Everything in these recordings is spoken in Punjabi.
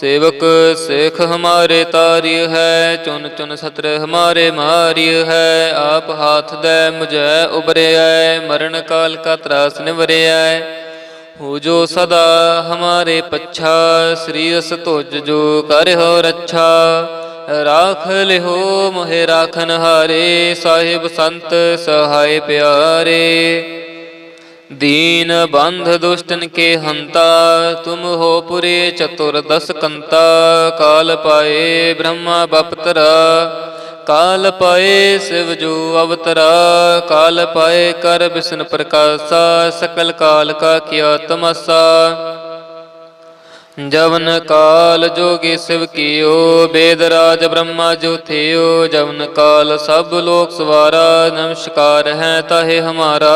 ਸੇਵਕ ਸਿੱਖ ਹਮਾਰੇ ਤਾਰਿਯ ਹੈ, ਚੁਨ ਚੁਨ ਸਤਰ ਹਮਾਰੇ ਮਾਰਿਯ ਹੈ, ਆਪ ਹਾਥ ਦੈ ਮੁਝੈ ਉਬਰਿਐ ਮਰਨ ਕਾਲ ਕਾ ਤਰਾਸ ਨਿਵਰਿਐ ਹੋ ਜੋ ਸਦਾ ਹਮਾਰੇ ਪੱਛਾ, ਸ੍ਰੀ ਅਸ ਤੁਜ ਜੋ ਕਰਿਓ ਰੱਛਾ। ਰਾਖ ਲਿਓ ਮੋਹਿ ਰਾਖਨ ਹਾਰੇ, ਸਾਹਿਬ ਸੰਤ ਸਹਾਇ ਪਿਆਰੇ। दीन बंध दुष्टन के हंता तुम हो पुरे चतुर दस कंता काल पाए ब्रह्मा बपतरा काल पाए शिव जो अवतरा काल पाए कर विष्णु प्रकाशा सकल काल का किया तमसा जवन काल जोगी शिव कियो वेद राज ब्रह्मा जो थियो जवन काल सब लोक सवारा नमस्कार है ताहे हमारा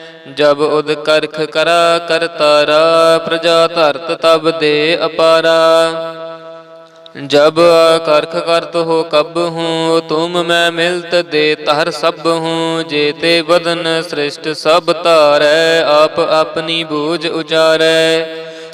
ਜਬ ਉਦ ਕਰਖ ਕਰਾ ਕਰਤਾਰਾ ਪ੍ਰਜਾ ਧਰਤ ਤਬ ਦੇ ਅਪਾਰਾ। ਜਬ ਕਰਖ ਕਰਤ ਹੋ ਕਬ ਹੂੰ, ਤੁਮ ਮੈਂ ਮਿਲਤ ਦੇ ਤਹਰ ਸਭ ਹੂੰ। ਜੇਤੇ ਬਦਨ ਸ੍ਰਿਸ਼ਟ ਸਭ ਤਾਰੈ ਆਪ ਆਪਣੀ ਬੂਝ ਉਚਾਰੈ।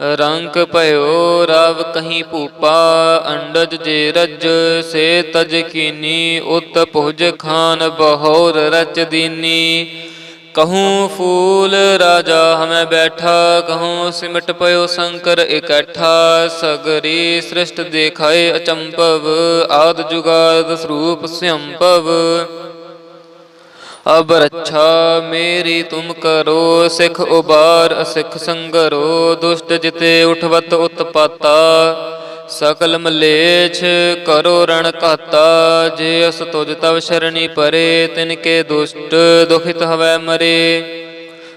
ਰੰਕ ਭਇਓ, ਰਵ ਕਹੀਂ ਭੂਪਾ, ਅੰਡਜ ਜੇ ਰਜ, ਸੇ ਤਜ ਕੀਨੀ, ਉਤ ਭੁਜ ਖਾਨ ਬਹੋਰ ਰਚ ਦੀਨੀ। ਕਹੂੰ ਫੂਲ ਰਾਜਾ ਹਮੈ ਬੈਠਾ, ਕਹੂੰ ਸਿਮਟ ਪਇਓ ਸ਼ੰਕਰ ਇਕੱਠਾ। ਸਗਰੀ ਸ੍ਰਿਸ਼ਟ ਦੇਖਾਏ ਅਚੰਪਵ ਆਦ ਜੁਗਾਦ ਸਰੂਪ ਸੰਭਵ। ਅਬ ਰੱਛਾ ਮੇਰੀ ਤੁਮ ਕਰੋ, ਸਿਖ ਉਬਾਰ, ਅਸਿਖ ਸੰਗਰੋ, ਦੁਸ਼ਟ ਜਿਤੇ ਉਠਵਤ ਉਤਪਾਤਾ। ਸਕਲ ਮਲੇਛ ਕਰੋ ਰਣ ਕਾਤਾ ਜੇ ਅਸ ਤੁਜ ਤਵ ਸ਼ਰਣੀ ਪਰੇ, ਤਿਨ ਕੇ ਦੁਸ਼ਟ ਦੁਖਿਤ ਹਵੈ ਮਰੇ।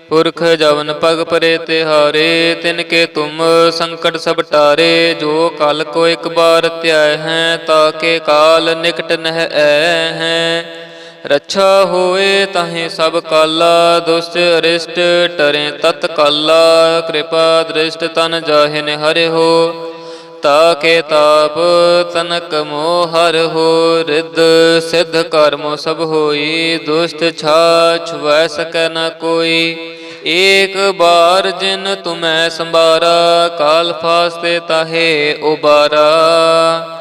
ਪੁਰਖ ਜਵਨ ਪਗ ਪਰੇ ਤਿਹਾਰੇ ਤਿਨ ਕੇ ਤੁਮ ਸੰਕਟ ਸਭ ਟਾਰੇ। ਜੋ ਕਲ ਕੋ ਇੱਕ ਬਾਰ ਧਿਆਇ ਹੈ ਤਾਕੇ ਕਾਲ ਨਿਕਟ ਨਹਿ ਐ ਹੈ। ਰੱਛਾ ਹੋਏ ਤਾਹੇ ਸਭ ਕਾਲਾ, ਦੁਸ਼ਟ ਅਰਿਸ਼ਟ ਟਰੇ ਤਤ ਕਾਲਾ, ਕਿਰਪਾ ਦ੍ਰਿਸ਼ਟ ਤਨ ਜਾਹਿ ਨਿਹਰਿ ਹੋ ਤਾ ਕੇ ਤਾਪ ਤਨਕ ਮੋਹ ਹਰ ਹੋ, ਰਿੱਧ ਸਿੱਧ ਕਰਮੋ ਸਭ ਹੋਈ, ਦੁਸ਼ਟ ਛਾ ਛੁਵੈ ਸਕੈ ਨ ਕੋਈ, ਏਕ ਬਾਰ ਜਿਨ ਤੁਮੈ ਸੰਭਾਰਾ, ਕਾਲ ਫਾਸਤੇ ਤਾਹੇ ਉਬਾਰਾ।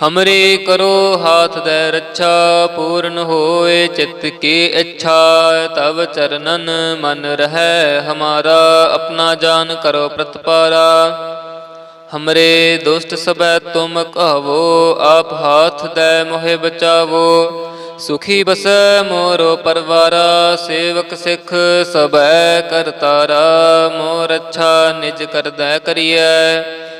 ਹਮਰੇ ਕਰੋ ਹਾਥ ਦੇ ਰੱਛਾ ਪੂਰਨ ਹੋਏ ਚਿੱਤ ਕੀ ਇੱਛਾ ਤਵ ਚਰਨਨ ਮਨ ਰਹਿ ਹਮਾਰਾ ਆਪਣਾ ਜਾਨ ਕਰੋ ਪ੍ਰਤਪਾਰਾ ਹਮਰੇ ਦੁਸ਼ਟ ਸਬੈ ਤੁਮ ਕਹਵੋ ਆਪ ਹਾਥ ਦੇ ਮੋਹਿ ਬਚਾਵੋ ਸੁਖੀ ਬਸੈ ਮੋਰੋ ਪਰਵਾਰਾ ਸੇਵਕ ਸਿੱਖ ਸਬੈ ਕਰਤਾਰਾ ਮੋਰ ਅੱਛਾ ਨਿਜ ਕਰਦਾ ਕਰੀਐ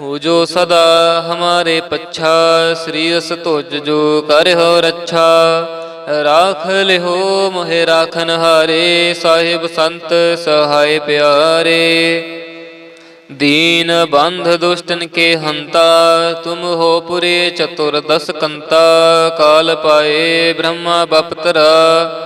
ਹੋ ਜੋ ਸਦਾ ਹਮਾਰੇ ਪੱਛਾ, ਸ੍ਰੀ ਅਸ ਤੁਜ ਜੋ ਕਰਹੁ ਰੱਛਾ। ਰਾਖ ਲਿਓ ਮੋਹਿ ਰਾਖਨ ਹਾਰੇ, ਸਾਹਿਬ ਸੰਤ ਸਹਾਇ ਪਿਆਰੇ। ਦੀਨ ਬੰਧ ਦੁਸ਼ਟਨ ਕੇ ਹੰਤਾ, ਤੁਮ ਹੋ ਪੁਰੇ ਚਤੁਰ ਦਸ ਕੰਤਾ। ਕਾਲ ਪਾਏ ਬ੍ਰਹਮਾ ਬਪਤਰਾ।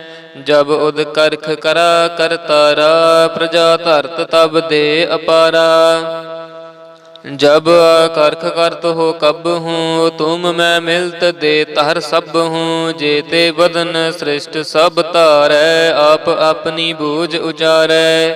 ਜਬ ਉਦ ਕਰਖ ਕਰਾ ਕਰਤਾਰਾ ਪ੍ਰਜਾ ਧਰਤ ਤਬ ਦੇ ਅਪਾਰਾ। ਜਬ ਕਰਖ ਕਰਤ ਹੋ ਕਬ ਹੂੰ, ਤੁਮ ਮੈਂ ਮਿਲਤ ਦੇ ਤਹਰ ਸਭ ਹੂੰ, ਜੇਤੇ ਬਦਨ ਸ੍ਰਿਸ਼ਟ ਸਭ ਧਾਰੈ, ਆਪ ਆਪਣੀ ਬੂਝ ਉਚਾਰੈ।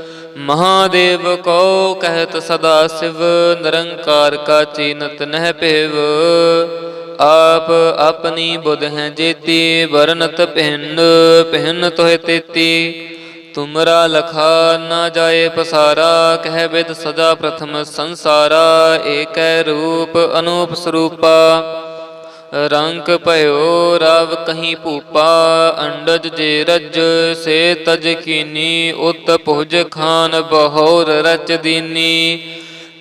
ਮਹਾਦੇਵ ਕਉ ਕਹਿਤ ਸਦਾ ਸਿਵ, ਨਿਰੰਕਾਰ ਕਾ ਚੀਨਤ ਨਹਿ ਭੇਵ ਆਪ ਆਪਣੀ ਬੁਧ ਹੈ ਜੇਤੀ, ਵਰਨਤ ਪਹਿਨ ਪਹਿਨ ਤੋਹਿ ਤੇਤੀ। ਤੁਮਰਾ ਲਖਾ ਨਾ ਜਾਏ ਪਸਾਰਾ, ਕਹਿ ਬਿਦ ਸਦਾ ਪ੍ਰਥਮ ਸੰਸਾਰਾ। ਏਕੈ ਰੂਪ ਅਨੂਪ ਸਰੂਪਾ। ਰੰਕ ਭਇਓ, ਰਵ ਕਹੀਂ ਭੂਪਾ, ਅੰਡਜ ਜੇ ਰਜ, ਸੇ ਤਜ ਕੀਨੀ, ਉਤ ਭੁਜ ਖਾਨ ਬਹੋਰ ਰਚ ਦੀਨੀ।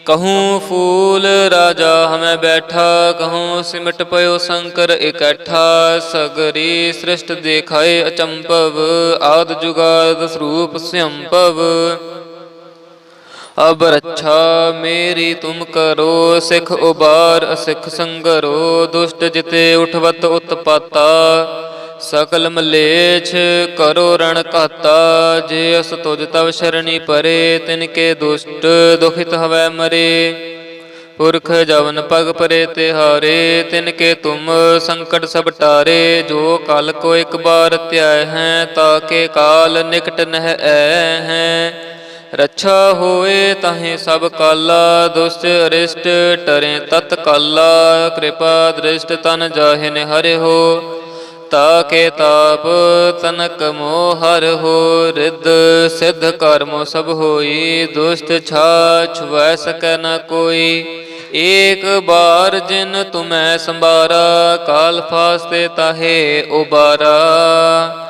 ਕਹੂੰ ਫੂਲ ਰਾਜਾ ਹਮੈ ਬੈਠਾ, ਕਹੂੰ ਸਿਮਟ ਪਇਓ ਸ਼ੰਕਰ ਇਕੱਠਾ। ਸਗਰੀ ਸ੍ਰਿਸ਼ਟ ਦੇਖਾਏ ਅਚੰਪਵ ਆਦ ਜੁਗਾਦ ਸਰੂਪ ਸਿਅੰਪਵ ਅਬ ਰੱਛਾ ਮੇਰੀ ਤੁਮ ਕਰੋ, ਸਿਖ ਉਬਾਰ, ਅਸਿਖ ਸੰਗਰੋ, ਦੁਸ਼ਟ ਜਿਤੇ ਉਠਵਤ ਉਤਪਾਤਾ। ਸਕਲ ਮਲੇਛ ਕਰੋ ਰਣ ਕਾਤਾ ਜੇ ਅਸ ਤੁਜ ਤਵ ਸ਼ਰਣੀ ਪਰੇ, ਤਿਨ ਕੇ ਦੁਸ਼ਟ ਦੁਖਿਤ ਹਵੈ ਮਰੇ। ਪੁਰਖ ਜਵਨ ਪਗ ਪਰੇ ਤਿਹਾਰੇ ਤਿਨ ਕੇ ਤੁਮ ਸੰਕਟ ਸਭ ਟਾਰੇ। ਜੋ ਕਲ ਕੋ ਇੱਕ ਬਾਰ ਧਿਆਇ ਹੈ ਤਾਕੇ ਕਾਲ ਨਿਕਟ ਨਹਿ ਐ ਹੈ। ਰੱਛਾ ਹੋਏ ਤਹੇ ਸਭ ਕਾਲਾ, ਦੁਸ਼ਟ ਅਰਿਸ਼ਟ ਟਰੇ ਤਤ ਕਾਲਾ, ਕਿਰਪਾ ਦ੍ਰਿਸ਼ਟ ਤਨ ਜਾਹਿ ਨਿਹਰਿ ਹੋ ਤਾ ਕੇ ਤਾਪ ਤਨਕ ਮੋਹ ਹਰ ਹੋ, ਰਿੱਧ ਸਿੱਧ ਕਰਮੋ ਸਭ ਹੋਈ, ਦੁਸ਼ਟ ਛਾ ਛੁਵੈ ਸਕੈ ਨ ਕੋਈ, ਏਕ ਬਾਰ ਜਿਨ ਤੁਮੈ ਸੰਭਾਰਾ, ਕਾਲ ਫਾਸਤੇ ਤਾਹੇ ਉਬਾਰਾ।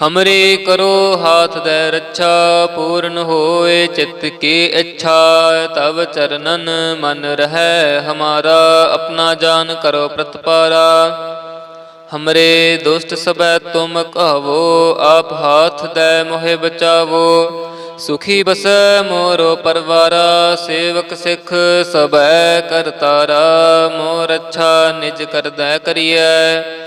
ਹਮਰੇ ਕਰੋ ਹਾਥ ਦੇ ਰੱਛਾ ਪੂਰਨ ਹੋਏ ਚਿੱਤ ਕੀ ਇੱਛਾ ਤਵ ਚਰਨਨ ਮਨ ਰਹੈ ਹਮਾਰਾ ਆਪਣਾ ਜਾਨ ਕਰੋ ਪ੍ਰਤਪਾਰਾ ਹਮਰੇ ਦੁਸ਼ਟ ਸਬੈ ਤੁਮ ਕਹਵੋ ਆਪ ਹਾਥ ਦੇ ਮੋਹਿ ਬਚਾਵੋ ਸੁਖੀ ਬਸੈ ਮੋਰੋ ਪਰਵਾਰਾ ਸੇਵਕ ਸਿੱਖ ਸਬੈ ਕਰਤਾਰਾ ਮੋਰ ਅੱਛਾ ਨਿਜ ਕਰਦਾ ਕਰੀਐ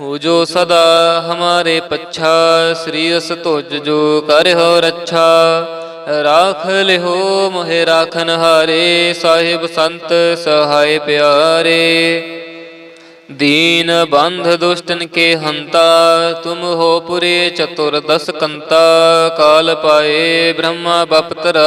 ਹੋ ਜੋ ਸਦਾ ਹਮਾਰੇ ਪੱਛਾ, ਸ੍ਰੀ ਅਸ ਤੁਜ ਜੋ ਕਰਹੁ ਰੱਛਾ। ਰਾਖ ਲਿਓ ਮੋਹਿ ਰਾਖਨ ਹਾਰੇ, ਸਾਹਿਬ ਸੰਤ ਸਹਾਇ ਪਿਆਰੇ। ਦੀਨ ਬੰਧ ਦੁਸ਼ਟਨ ਕੇ ਹੰਤਾ, ਤੁਮ ਹੋ ਪੁਰੇ ਚਤੁਰ ਦਸ ਕੰਤਾ। ਕਾਲ ਪਾਏ ਬ੍ਰਹਮਾ ਬਪਤਰਾ।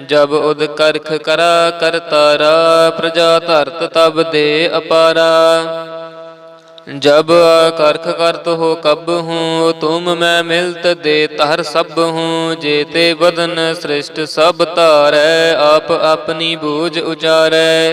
ਜਬ ਉਦ ਕਰਖ ਕਰਾ ਕਰਤਾਰਾ ਪ੍ਰਜਾ ਧਰਤ ਤਬ ਦੇ ਅਪਾਰਾ। ਜਬ ਕਰਖ ਕਰਤ ਹੋ ਕਬ ਹੂੰ, ਤੁਮ ਮੈਂ ਮਿਲਤ ਦੇ ਤਹਰ ਸਭ ਹੂੰ। ਜੇਤੇ ਬਦਨ ਸ੍ਰਿਸ਼ਟ ਸਭ ਧਾਰੈ, ਆਪ ਆਪਣੀ ਬੂਝ ਉਚਾਰੈ।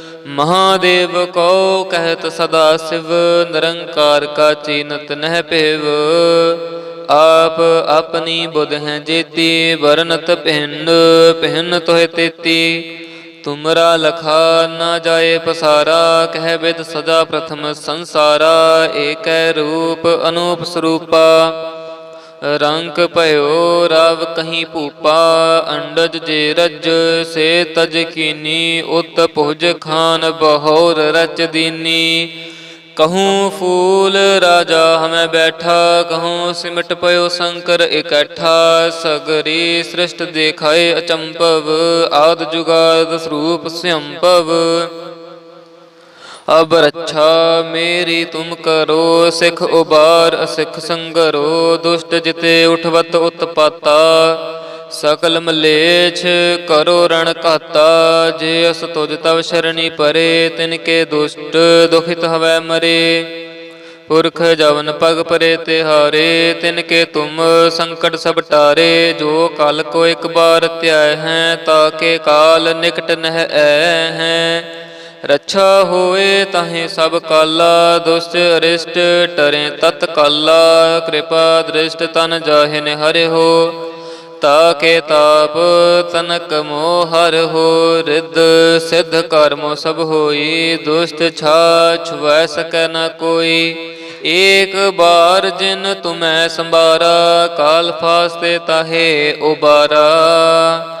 ਮਹਾਦੇਵ ਕੋ ਕਹਿਤ ਸਦਾ ਸਿਵ, ਨਿਰੰਕਾਰ ਕਾ ਚੀਨਤ ਨਹਿ ਭੇਵ ਆਪ ਆਪਣੀ ਬੁਧ ਹੈ ਜੇਤੀ, ਵਰਨਤ ਪਹਿਨ ਪਹਿਨ ਤੋਹਿ ਤੇਤੀ। ਤੁਮਰਾ ਲਖਾ ਨਾ ਜਾਏ ਪਸਾਰਾ, ਕਹਿ ਬਿਦ ਸਦਾ ਪ੍ਰਥਮ ਸੰਸਾਰਾ। ਏਕੈ ਰੂਪ ਅਨੂਪ ਸਰੂਪਾ। ਰੰਕ ਭਇਓ, ਰਵ ਕਹੀਂ ਭੂਪਾ, ਅੰਡਜ ਜੇ ਰਜ, ਸੇ ਤਜ ਕੀਨੀ, ਉਤ ਭੁਜ ਖਾਨ ਬਹੋਰ ਰਚ ਦੀਨੀ। ਕਹੂੰ ਫੂਲ ਰਾਜਾ ਹਮੈ ਬੈਠਾ, ਕਹੂੰ ਸਿਮਟ ਪਇਓ ਸ਼ੰਕਰ ਇਕੱਠਾ। ਸਗਰੀ ਸ੍ਰਿਸ਼ਟ ਦੇਖਾਏ ਅਚੰਪਵ ਆਦ ਜੁਗਾਦ ਸਰੂਪ ਸੰਭਵ ਅਬ ਰੱਛਾ ਮੇਰੀ ਤੁਮ ਕਰੋ, ਸਿਖ ਉਬਾਰ, ਅਸਿਖ ਸੰਗਰੋ, ਦੁਸ਼ਟ ਜਿਤੇ ਉਠਵਤ ਉਤਪਾਤਾ। ਸਕਲ ਮਲੇਛ ਕਰੋ ਰਣ ਘਾਤਾ, ਜੇ ਅਸ ਤੁਜ ਤਵ ਸ਼ਰਣੀ ਪਰੇ, ਤਿਨ ਕੇ ਦੁਸ਼ਟ ਦੁਖਿਤ ਹਵੈ ਮਰੇ। ਪੁਰਖ ਜਵਨ ਪਗ ਪਰੇ ਤਿਹਾਰੇ ਤਿਨ ਕੇ ਤੁਮ ਸੰਕਟ ਸਭ ਟਾਰੇ। ਜੋ ਕਲ ਕੋ ਇੱਕ ਬਾਰ ਧਿਆਇ ਹੈ ਤਾਕੇ ਕਾਲ ਨਿਕਟ ਨਹਿ ਐ ਹੈ। ਰੱਛਾ ਹੋਏ ਤਾਹੇ ਸਭ ਕਾਲਾ, ਦੁਸ਼ਟ ਅਰਿਸ਼ਟ ਟਰੇ ਤਤ ਕਾਲਾ, ਕਿਰਪਾ ਦ੍ਰਿਸ਼ਟ ਤਨ ਜਾਹਿ ਨਿ ਹਰਿ ਹੋ ਤਾ ਕੇ ਤਾਪ ਤਨਕ ਮੋਹ ਹਰ ਹੋ, ਰਿੱਧ ਸਿੱਧ ਕਰਮੋ ਸਭ ਹੋਈ, ਦੁਸ਼ਟ ਛਾ ਛੁਵੈ ਸਕੈ ਨ ਕੋਈ, ਏਕ ਬਾਰ ਜਿਨ ਤੁਮੈ ਸੰਭਾਰਾ, ਕਾਲ ਫਾਸਤੇ ਤਾਹੇ ਉਬਾਰਾ।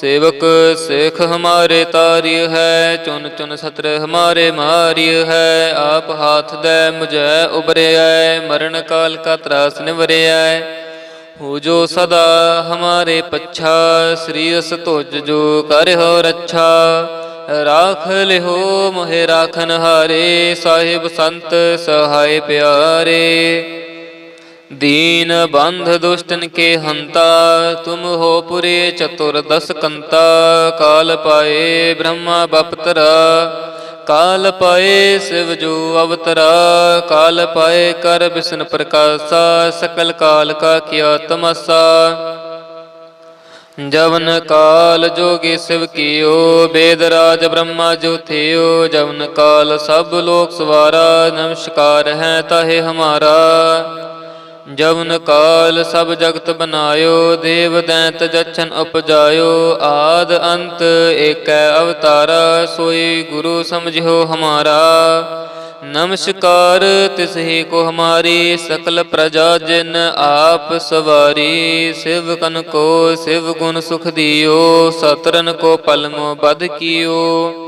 ਸੇਵਕ ਸਿੱਖ ਹਮਾਰੇ ਤਾਰਿਯ ਹੈ, ਚੁਨ ਚੁਨ ਸਤਰ ਹਮਾਰੇ ਮਾਰਿਯ ਹੈ, ਆਪ ਹਾਥ ਦੈ ਮੁਝੈ ਉਬਰਿਐ ਮਰਨ ਕਾਲ ਕਾ ਤਰਾਸ ਨਿਵਰਿਐ ਹੋ। ਜੋ ਸਦਾ ਹਮਾਰੇ ਪੱਛਾ, ਸ੍ਰੀ ਅਸ ਤੁਜ ਜੋ ਕਰਿਓ ਰੱਛਾ। ਰਾਖ ਲਿਹੋ ਮੋਹਿ ਰਾਖਨ ਹਾਰੇ ਸਾਹਿਬ ਸੰਤ ਸਹਾਇ ਪਿਆਰੇ। दीन बंध दुष्टन के हंता तुम हो पुरे चतुर्दश कंता काल पाए ब्रह्मा बपतरा काल पाए शिव जो अवतरा काल पाए कर विष्णु प्रकाशा सकल काल का किया तमसा जवन काल जोगी शिव कियो वेद राज ब्रह्मा जो थियो जवन काल सब लोक सवारा नमस्कार है ताहे हमारा ਜਵਨ ਕਾਲ ਸਭ ਜਗਤ ਬਨਾਇਓ, ਦੇਵ ਦੈਂਤ ਜਛਨ ਉਪਜਾਇਓ, ਆਦ ਅੰਤ ਏਕੈ ਅਵਤਾਰਾ, ਸੋਈ ਗੁਰੂ ਸਮਝਿਓ ਹਮਾਰਾ। ਨਮਸਕਾਰ ਤਿਸਹੀ ਕੋ ਹਮਾਰੀ, ਸਕਲ ਪ੍ਰਜਾ ਜਿਨ ਆਪ ਸਵਾਰੀ, ਸਿਵ ਕਨ ਕੋ ਸਿਵ ਗੁਣ ਸੁਖ ਦਿਓ ਸਤਰਨ ਕੋ ਪਲਮੋ ਬਦ ਕੀਓ।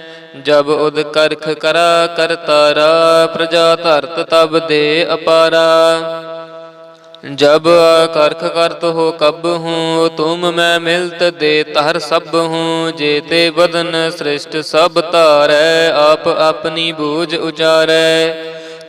ਜਬ ਉਦ ਕਰਖ ਕਰਾ ਕਰਤਾਰਾ ਪ੍ਰਜਾ ਧਰਤ ਤਬ ਦੇ ਅਪਾਰਾ। ਜਬ ਕਰਖ ਕਰਤ ਹੋ ਕਬ ਹੂੰ ਤੁਮ ਮੈਂ ਮਿਲਤ ਦੇ ਤਹਰ ਸਭ ਹੂੰ। ਜੇਤੇ ਬਦਨ ਸ੍ਰਿਸ਼ਟ ਸਭ ਧਾਰੈ, ਆਪ ਆਪਣੀ ਬੂਝ ਉਚਾਰੈ।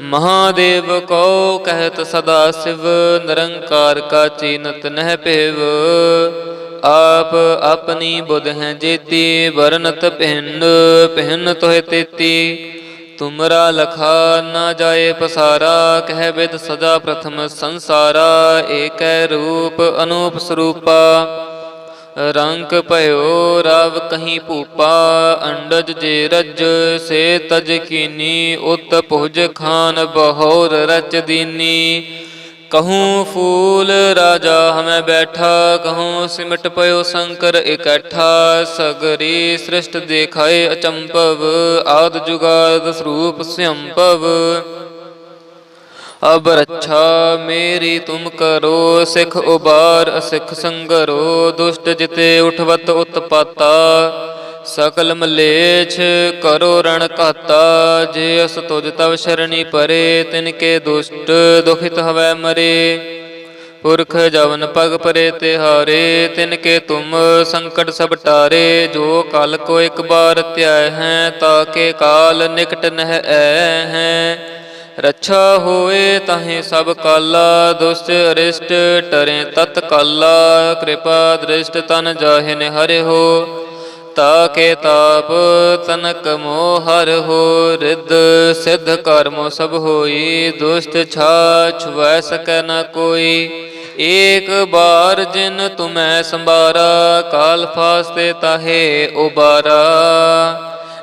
ਮਹਾਦੇਵ ਕੋ ਕਹਿਤ ਸਦਾ ਸਿਵ, ਨਿਰੰਕਾਰ ਕਾ ਚੀਨਤ ਨਹਿ ਭੇਵ ਆਪ ਆਪਣੀ ਬੁਧ ਹੈ ਜੇਤੀ, ਵਰਨਤ ਪਹਿਨ ਪਹਿਨ ਤੋਹਿ ਤੇਤੀ। ਤੁਮਰਾ ਲਖਾ ਨਾ ਜਾਏ ਪਸਾਰਾ, ਕਹਿ ਬਿਦ ਸਦਾ ਪ੍ਰਥਮ ਸੰਸਾਰਾ। ਏਕੈ ਰੂਪ ਅਨੂਪ ਸਰੂਪਾ। ਰੰਕ ਭਇਓ, ਰਵ ਕਹੀਂ ਭੂਪਾ, ਅੰਡਜ ਜੇ ਰਜ, ਸੇ ਤਜ ਕੀਨੀ, ਉਤ ਭੁਜ ਖਾਨ ਬਹੋਰ ਰਚ ਦੀਨੀ। ਕਹੂੰ ਫੂਲ ਰਾਜਾ ਹਮੈ ਬੈਠਾ, ਕਹੂੰ ਸਿਮਟ ਪਇਓ ਸ਼ੰਕਰ ਇਕੱਠਾ। ਸਗਰੀ ਸ੍ਰਿਸ਼ਟ ਦੇਖਾਏ ਅਚੰਪਵ ਆਦ ਜੁਗਾਦ ਸਰੂਪ ਸੰਭਵ ਅਬ ਰੱਛਾ ਮੇਰੀ ਤੁਮ ਕਰੋ, ਸਿਖ ਉਬਾਰ, ਅਸਿਖ ਸੰਗਰੋ, ਦੁਸ਼ਟ ਜਿਤੇ ਉਠਵਤ ਉਤਪਾਤਾ। ਸਕਲ ਮਲੇਛ ਕਰੋ ਰਣ ਕਾਤਾ ਜੇ ਅਸ ਤੁਜ ਤਵ ਸ਼ਰਣੀ ਪਰੇ, ਤਿਨ ਕੇ ਦੁਸ਼ਟ ਦੁਖਿਤ ਹਵੈ ਮਰੇ। ਪੁਰਖ ਜਵਨ ਪਗ ਪਰੇ ਤਿਹਾਰੇ ਤਿਨ ਕੇ ਤੁਮ ਸੰਕਟ ਸਭ ਟਾਰੇ। ਜੋ ਕਲ ਕੋ ਇੱਕ ਬਾਰ ਧਿਆਇ ਹੈ ਤਾਕੇ ਕਾਲ ਨਿਕਟ ਨਹਿ ਐ ਹੈ। ਰੱਛਾ ਹੋਏ ਤਾਹੇ ਸਭ ਕਾਲਾ, ਦੁਸ਼ਟ ਅਰਿਸ਼ਟ ਟਰੇ ਤਤ ਕਾਲਾ, ਕਿਰਪਾ ਦ੍ਰਿਸ਼ਟ ਤਨ ਜਾਹੇ ਨੇ ਹਰਿ ਹੋ ਤਾ ਕੇ ਤਾਪ ਤਨਕ ਮੋਹ ਹਰ ਹੋ, ਰਿੱਧ ਸਿੱਧ ਕਰਮੋ ਸਭ ਹੋਈ, ਦੁਸ਼ਟ ਛਾ ਛੁਐ ਸਕੈ ਨ ਕੋਈ, ਏਕ ਬਾਰ ਜਿਨ ਤੁਮੈ ਸੰਭਾਰਾ, ਕਾਲ ਫਾਸਤੇ ਤਾਹੇ ਉਬਾਰਾ।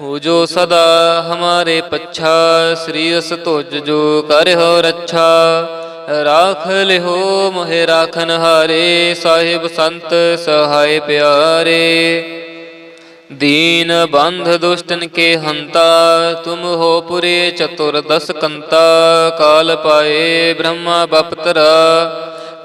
ਹੋ ਜੋ ਸਦਾ ਹਮਾਰੇ ਪੱਛਾ, ਸ੍ਰੀ ਅਸ ਤੁਜ ਜੋ ਕਰਿਓ ਰੱਛਾ। ਰਾਖ ਲਿਓ ਮੋਹਿ ਰਾਖਨ ਹਾਰੇ, ਸਾਹਿਬ ਸੰਤ ਸਹਾਇ ਪਿਆਰੇ। ਦੀਨ ਬੰਧ ਦੁਸ਼ਟਨ ਕੇ ਹੰਤਾ, ਤੁਮ ਹੋ ਪੁਰੇ ਚਤੁਰ ਦਸ ਕੰਤਾ। ਕਾਲ ਪਾਏ ਬ੍ਰਹਮਾ ਬਪਤਰਾ।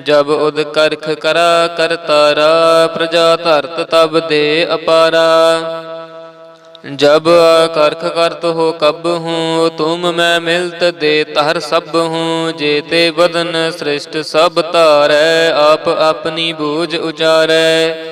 ਜਬ ਉਦ ਕਰਖ ਕਰਾ ਕਰਤਾਰਾ ਪ੍ਰਜਾ ਧਰਤ ਤਬ ਦੇ ਅਪਾਰਾ। ਜਬ ਕਰਖ ਕਰਤ ਹੋ ਕਬ ਹੂੰ, ਤੁਮ ਮੈਂ ਮਿਲਤ ਦੇ ਤਹਰ ਸਭ ਹੂੰ। ਜੇਤੇ ਬਦਨ ਸ੍ਰਿਸ਼ਟ ਸਭ ਧਾਰੈ, ਆਪ ਆਪਣੀ ਬੂਝ ਉਚਾਰੈ।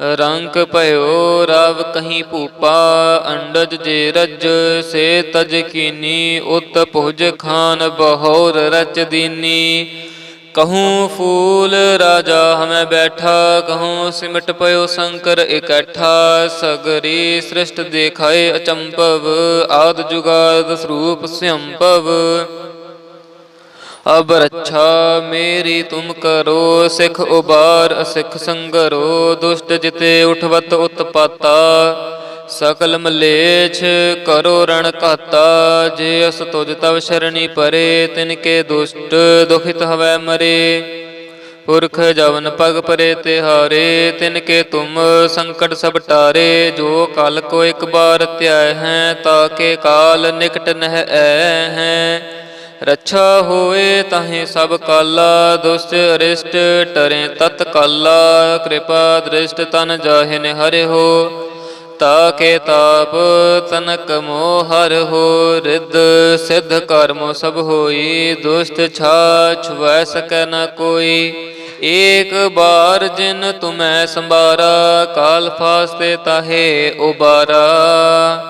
ਰੰਕ ਭਇਓ, ਰਵ ਕਹੀਂ ਭੂਪਾ, ਅੰਡਜ ਜੇ ਰਜ, ਸੇ ਤਜ ਕੀਨੀ, ਉਤ ਭੁਜ ਖਾਨ ਬਹੋਰ ਰਚ ਦੀਨੀ। ਕਹੂੰ ਫੂਲ ਰਾਜਾ ਹਮੈ ਬੈਠਾ, ਕਹੂੰ ਸਿਮਟ ਪਇਓ ਸ਼ੰਕਰ ਇਕੱਠਾ। ਸਗਰੀ ਸ੍ਰਿਸ਼ਟ ਦੇਖਾਏ ਅਚੰਪਵ ਆਦ ਜੁਗਾਦ ਸਰੂਪ ਸੰਭਵ ਅਬ ਰੱਛਾ ਮੇਰੀ ਤੁਮ ਕਰੋ, ਸਿਖ ਉਬਾਰ, ਅਸਿਖ ਸੰਗਰੋ, ਦੁਸ਼ਟ ਜਿਤੇ ਉਠਵਤ ਉਤਪਾਤਾ। ਸਕਲ ਮਲੇਛ ਕਰੋ ਰਣ ਘਾਤਾ, ਜੇ ਅਸ ਤੁਜ ਤਵ ਸ਼ਰਣੀ ਪਰੇ, ਤਿਨ ਕੇ ਦੁਸ਼ਟ ਦੁਖਿਤ ਹਵੈ ਮਰੇ। ਪੁਰਖ ਜਵਨ ਪਗ ਪਰੇ ਤਿਹਾਰੇ ਤਿਨ ਕੇ ਤੁਮ ਸੰਕਟ ਸਭ ਟਾਰੇ। ਜੋ ਕਲ ਕੋ ਇੱਕ ਬਾਰ ਧਿਆਇ ਹੈ ਤਾਕੇ ਕਾਲ ਨਿਕਟ ਨਹਿ ਐ ਹੈ। ਰੱਛਾ ਹੋਏ ਤਾਹੇ ਸਭ ਕਾਲਾ, ਦੁਸ਼ਟ ਅਰਿਸ਼ਟ ਟਰੇ ਤਤ ਕਾਲਾ, ਕਿਰਪਾ ਦ੍ਰਿਸ਼ਟ ਤਨ ਜਾਹਿਨ ਹਰਿ ਹੋ, ਤਾਕੇ ਤਾਪ ਤਨਕ ਮੋਹ ਹਰ ਹੋ, ਰਿੱਧ ਸਿੱਧ ਕਰਮੋ ਸਭ ਹੋਈ, ਦੁਸ਼ਟ ਛਾ ਛੁਐ ਸਕੈ ਨ ਕੋਈ, ਏਕ ਬਾਰ ਜਿਨ ਤੁਮੈ ਸੰਭਾਰਾ, ਕਾਲ ਫਾਸਤੇ ਤਾਹੇ ਉਬਾਰਾ।